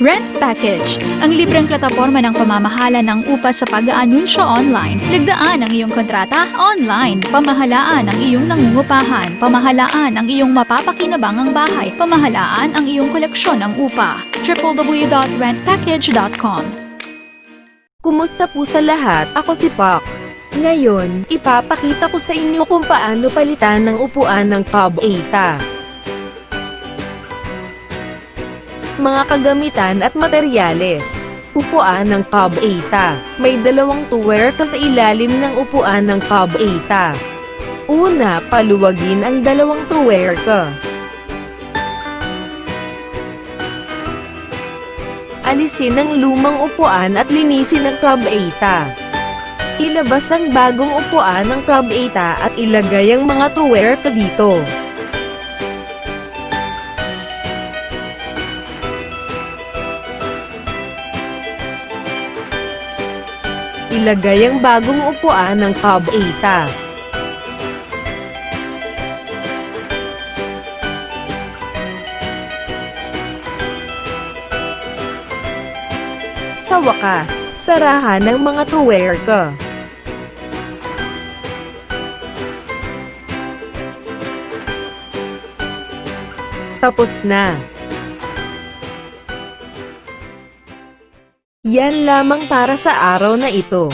Rent Package, ang libreng plataforma ng pamamahala ng upa sa pag-aanunsyo online. Ligdaan ang iyong kontrata online. Pamahalaan ang iyong nangungupahan. Pamahalaan ang iyong mapapakinabangang bahay. Pamahalaan ang iyong koleksyon ng upa. www.rentpackage.com Kumusta po sa lahat? Ako si Pak. Ngayon, ipapakita ko sa inyo kung paano palitan ng upuan ng Cobb Eta. Mga kagamitan at materyales. Upuan ng Cobb Eta. May dalawang tuwerka sa ilalim ng upuan ng Cobb Eta. Una, paluwagin ang dalawang tuwerka. Alisin ang lumang upuan at linisin ang Club 8. Ilabas ang bagong upuan ng Club 8 at ilagay ang mga tuwerka dito. Ilagay ang bagong upuan ng 8. Sa wakas, sarahan ng mga tuwerka. Tapos na. Yan lamang para sa araw na ito.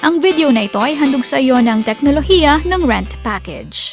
Ang video na ito ay handog sa iyo ng teknolohiya ng Rent Package.